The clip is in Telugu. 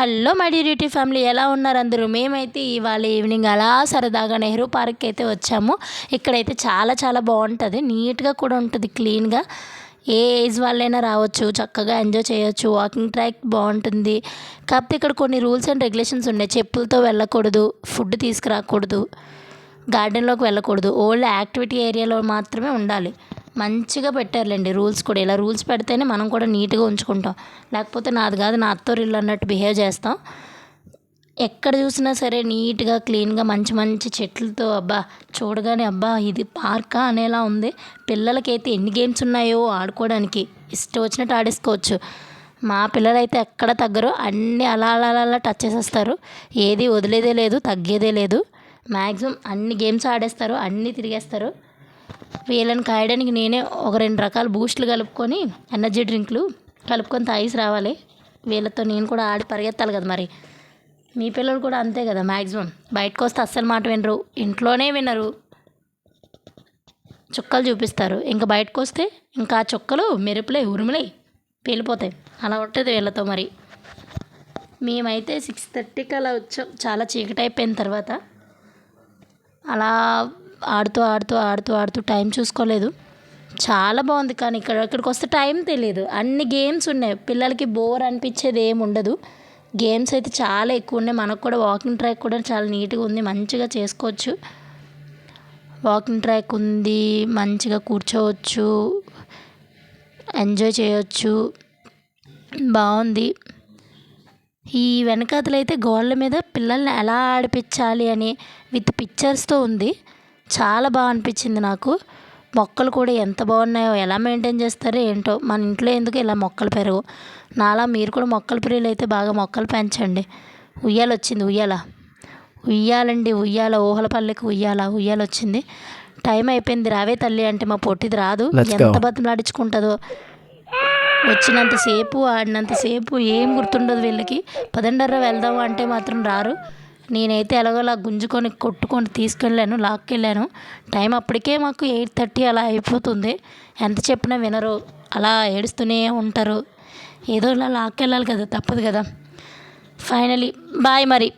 హలో మై డ్యూటీ ఫ్యామిలీ ఎలా ఉన్నారు అందరూ? మేమైతే ఇవాళ ఈవినింగ్ అలా సరదాగా నెహ్రూ పార్క్కి అయితే వచ్చాము. ఇక్కడైతే చాలా చాలా బాగుంటుంది. నీట్గా కూడా ఉంటుంది క్లీన్గా. ఏ ఏజ్ వాళ్ళైనా రావచ్చు చక్కగా ఎంజాయ్ చేయొచ్చు వాకింగ్ ట్రాక్ బాగుంటుంది. కాకపోతే ఇక్కడ కొన్ని రూల్స్ అండ్ రెగ్యులేషన్స్ ఉన్నాయి. చెప్పులతో వెళ్ళకూడదు ఫుడ్ తీసుకురాకూడదు గార్డెన్లోకి వెళ్ళకూడదు. ఓన్లీ యాక్టివిటీ ఏరియాలో మాత్రమే ఉండాలి. మంచిగా పెట్టారులేండి. రూల్స్ కూడా ఇలా రూల్స్ పెడితేనే మనం కూడా నీట్గా ఉంచుకుంటాం. లేకపోతే నాది కాదు నా అత్తోరిల్లు అన్నట్టు బిహేవ్ చేస్తాం. ఎక్కడ చూసినా సరే నీట్గా క్లీన్గా మంచి మంచి చెట్లతో అబ్బా చూడగానే అబ్బా ఇది పార్కా అనేలా ఉంది. పిల్లలకైతే ఎన్ని గేమ్స్ ఉన్నాయో ఆడుకోవడానికి. ఇష్టం వచ్చినట్టు ఆడేసుకోవచ్చు. మా పిల్లలైతే ఎక్కడ తగ్గరు అన్నీ అలా అలా అలా అలా టచ్ చేసేస్తారు. ఏది వదిలేదే లేదు తగ్గేదే లేదు. మ్యాక్సిమం అన్ని గేమ్స్ ఆడేస్తారు అన్నీ తిరిగేస్తారు. వీళ్ళని కాయడానికి నేనే ఒక రెండు రకాల బూస్ట్లు కలుపుకొని ఎనర్జీ డ్రింక్లు కలుపుకొని తాగేసి రావాలి. వీళ్ళతో నేను కూడా ఆడి పరిగెత్తాలి కదా మరి. మీ పిల్లలు కూడా అంతే కదా మ్యాక్సిమం బయటకు వస్తే అస్సలు మాట వినరు. ఇంట్లోనే వినరు. చుక్కలు చూపిస్తారు. ఇంకా బయటకు వస్తే ఇంకా ఆ చుక్కలు మెరుపులే ఉరుములే పేలిపోతాయి. అలా ఉంటుంది వీళ్ళతో మరి. మేమైతే సిక్స్ థర్టీకి అలా వచ్చాం. చాలా చీకటి అయిపోయిన తర్వాత. అలా ఆడుతూ ఆడుతూ ఆడుతూ ఆడుతూ టైం చూసుకోలేదు. చాలా బాగుంది కానీ ఇక్కడ ఇక్కడికి వస్తే టైం తెలియదు. అన్ని గేమ్స్ ఉన్నాయి. పిల్లలకి బోర్ అనిపించేది ఏమి ఉండదు. గేమ్స్ అయితే చాలా ఎక్కువ ఉన్నాయి. మనకు కూడా వాకింగ్ ట్రాక్ కూడా చాలా నీట్గా ఉంది. మంచిగా చేసుకోవచ్చు. వాకింగ్ ట్రాక్ ఉంది. మంచిగా కూర్చోవచ్చు. ఎంజాయ్ చేయొచ్చు. బాగుంది. ఈ వెనకాతలైతే గోడల మీద పిల్లల్ని ఎలా ఆడిపించాలి అని విత్ పిక్చర్స్తో ఉంది. చాలా బాగా అనిపించింది నాకు. మొక్కలు కూడా ఎంత బాగున్నాయో ఎలా మెయింటైన్ చేస్తారో ఏంటో మన ఇంట్లో ఎందుకు ఇలా మొక్కలు పెరగవు నాలా మీరు కూడా మొక్కల ప్రియులు అయితే బాగా మొక్కలు పెంచండి. ఉయ్యాల వచ్చింది ఉయ్యాల. ఉయ్యాలండి ఉయ్యాల ఊహల పల్లెకి ఉయ్యాల ఉయ్యాల వచ్చింది. టైం అయిపోయింది రావే తల్లి అంటే మా పొట్టిది రాదు. ఎంత బతిమలాడించుకుంటుందో వచ్చినంతసేపు ఆడినంతసేపు ఏం గుర్తుండదు వీళ్ళకి. పదండర్రా వెళ్దాం అంటే మాత్రం రారు. నేనైతే ఎలాగోలా గుంజుకొని కొట్టుకొని తీసుకెళ్ళాను లాక్కెళ్ళాను. టైం అప్పటికే మాకు ఎయిట్ థర్టీ అలా అయిపోతుంది. ఎంత చెప్పినా వినరు. అలా ఏడుస్తూనే ఉంటారు. ఏదో ఇలా లాక్కెళ్ళాలి కదా తప్పదు కదా. ఫైనలీ బాయ్ మరి.